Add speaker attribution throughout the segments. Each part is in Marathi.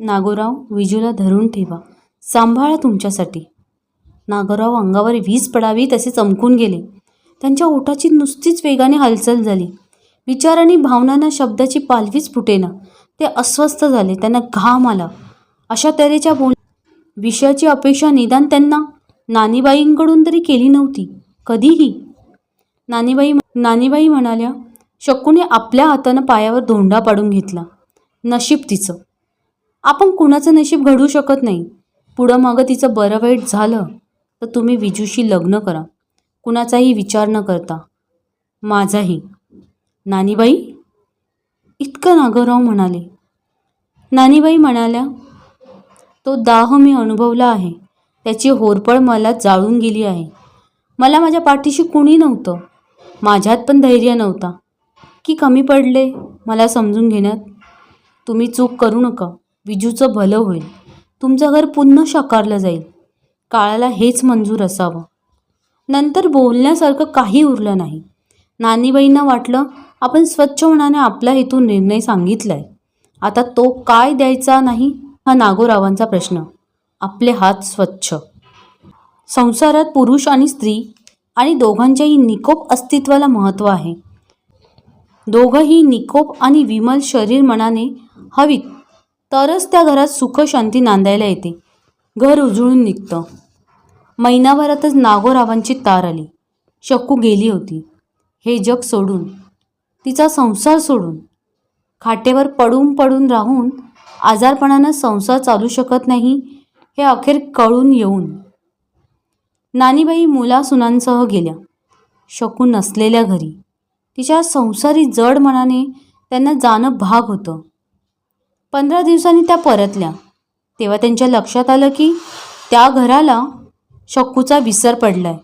Speaker 1: नागोराव विजूला धरून ठेवा. सांभाळा तुमच्यासाठी. नागोराव अंगावर वीज पडावी तसे चमकून गेले. त्यांच्या ओठाची नुसतीच वेगाने हालचाल झाली. विचार आणि भावनांना शब्दाची पालवीच फुटेना. ते अस्वस्थ झाले. त्यांना घाम आला. अशा तऱ्हेच्या बोल विषयाची अपेक्षा निदान त्यांना नानीबाईंकडून तरी केली नव्हती. कधीही. नानीबाई नानीबाई म्हणाल्या शक्कूने आपल्या हातानं पायावर धोंडा पाडून घेतला. नशीब तिचं. आपण कुणाचं नशीब घडू शकत नाही. पुढं मागं तिचं बरं वाईट झालं तर तुम्ही विजूशी लग्न करा. कुणाचाही विचार न करता. माझाही. नानीबाई? इतकं नागोराव म्हणाले. नानीबाई म्हणाल्या तो दाह मी अनुभवला आहे. त्याची होरपळ मला जाळून गेली आहे. मला माझ्या पाठीशी कुणी नव्हतं. माझ्यात पण धैर्य नव्हता. की कमी पडले मला समजून घेण्यात? तुम्ही चूक करू नका. विजूचं भलं होईल. तुमचं घर पुन्हा साकारलं जाईल. काळाला हेच मंजूर असावं. नंतर बोलण्यासारखं काही उरलं नाही. नानीबाईंना वाटलं आपण स्वच्छ होण्याने आपला हेतू निर्णय सांगितला आहे आता तो काय द्यायचा नाही हा नागोरावांचा प्रश्न. आपले हात स्वच्छ. संसारात पुरुष आणि स्त्री आणि दोघांच्याही निकोप अस्तित्वाला महत्त्व आहे. दोघंही निकोप आणि विमल शरीर मनाने हवीत. तरच त्या घरात सुख शांती नांदायला येते. घर उजळून निघतं. महिनाभरातच नागोरावांची तार आली. शक्कू गेली होती. हे जग सोडून तिचा संसार सोडून खाटेवर पडून पडून राहून आजारपणानं संसार चालू शकत नाही हे अखेर कळून येऊन. नानीबाई मुलासुनांसह गेल्या. शकू नसलेल्या घरी. तिच्या संसारी जड मनाने त्यांना जाणं भाग होतं. पंधरा दिवसांनी त्या परतल्या. तेव्हा त्यांच्या लक्षात आलं की त्या घराला शक्कूचा विसर पडलाय.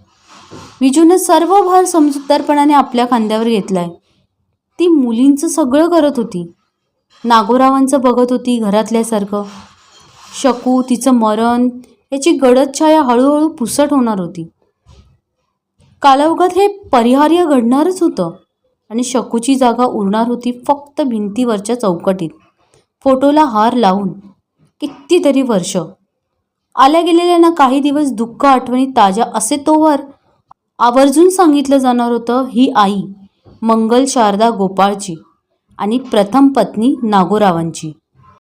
Speaker 1: विजूनं सर्व भार समजूतदारपणाने आपल्या खांद्यावर घेतलाय. ती मुलींचं सगळं करत होती. नागोरावांचं बघत होती घरातल्यासारखं. शकू तिचं मरण याची गडद छाया हळूहळू पुसट होणार होती. कालावगत हे परिहार्य घडणारच होतं आणि शकूची जागा उरणार होती फक्त भिंतीवरच्या चौकटीत. फोटोला हार लावून कितीतरी वर्ष. आल्या गेलेल्यांना काही दिवस दुःख आठवणी ताज्या असे तोवर आवर्जून सांगितलं जाणार होतं ही आई मंगल शारदा गोपाळची आणि प्रथम पत्नी नागोरावांची.